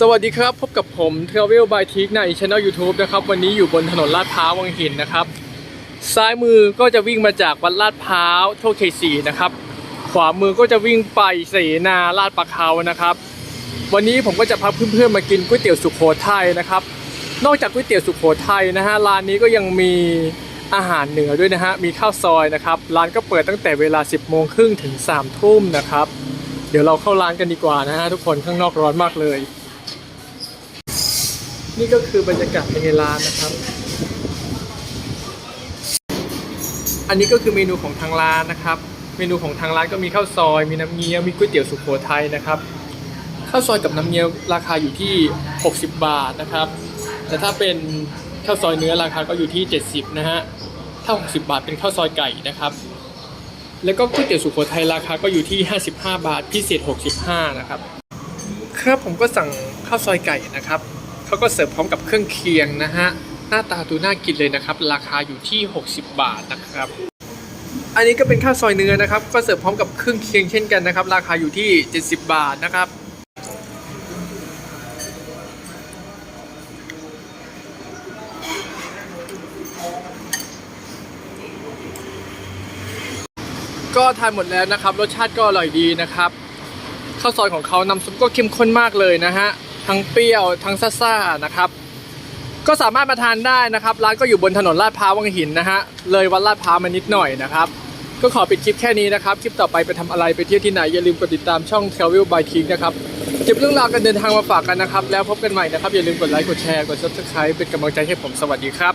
สวัสดีครับ พบกับผม Travel by t i k ในช่ anel YouTube นะครับ วันนี้อยู่บนถนนลาดพร้าววังหินนะครับ ซ้ายมือก็จะวิ่งมาจากวัดลาดพร้าวโชคชัย4นะครับ ขวามือก็จะวิ่งไปเสนาลาดปะเขานะครับ วันนี้ผมก็จะพาเพื่อนๆมากินก๋วยเตี๋ยวสุโขทัยนะครับ นอกจากก๋วยเตี๋ยวสุโขทัยนะฮะร้านนี้ก็ยังมีอาหารเหนือด้วยนะฮะมีข้าวซอยนะครับร้านก็เปิดตั้งแต่เวลา 10โมงครึ่งถึง3ทุ่มนะครับ เดี๋ยวเราเข้าร้านกันดีกว่านะฮะทุกคนข้างนอกร้อนมากเลย นี่ก็คือบรรยากาศในร้านนะครับ อันนี้ก็คือเมนูของทางร้านนะครับ เมนูของทางร้านก็มีข้าวซอย มีน้ำเงี้ยว มีก๋วยเตี๋ยวสุโขทัยนะครับ ข้าวซอยกับน้ำเงี้ยวราคาอยู่ที่ 60 บาทนะครับ แต่ถ้าเป็นข้าวซอยเนื้อราคาก็อยู่ที่ 70 นะฮะ ถ้า 60 บาทเป็นข้าวซอยไก่นะครับ แล้วก็ก๋วยเตี๋ยวสุโขทัยราคาก็อยู่ที่ 55 บาท พิเศษ 65 นะครับ ครับผมก็สั่งข้าวซอยไก่นะครับ เขาก็เสิร์ฟพร้อมกับเครื่องเคียงนะฮะ หน้าตาดูน่ากินเลยนะครับ ราคาอยู่ที่ 60 บาทนะครับ อันนี้ก็เป็นข้าวซอยเนื้อนะครับ ก็เสิร์ฟพร้อมกับเครื่องเคียงเช่นกันนะครับ ราคาอยู่ที่ 70 บาทนะครับก็ทานหมดแล้วนะครับ รสชาติก็อร่อยดีนะครับ ข้าวซอยของเขาน้ำซุปก็เข้มข้นมากเลยนะฮะ ทั้งเปรี้ยวทั้งซ่าๆนะครับ ก็สามารถมาทานได้นะครับ ร้านก็อยู่บนถนนลาดพร้าววังหินนะฮะเลยวัดลาดพร้าวมานิดหน่อยนะครับ ก็ขอปิดคลิปแค่นี้นะครับ คลิปต่อไปไปทำอะไรไปเที่ยวที่ไหน อย่าลืมกดติดตามช่อง Travel by King นะครับเก็บเรื่องราวการเดินทางมาฝากกันนะครับ แล้วพบกันใหม่นะครับ อย่าลืมกดไลค์กดแชร์กด subscribe เป็นกำลังใจให้ผมสวัสดีครับ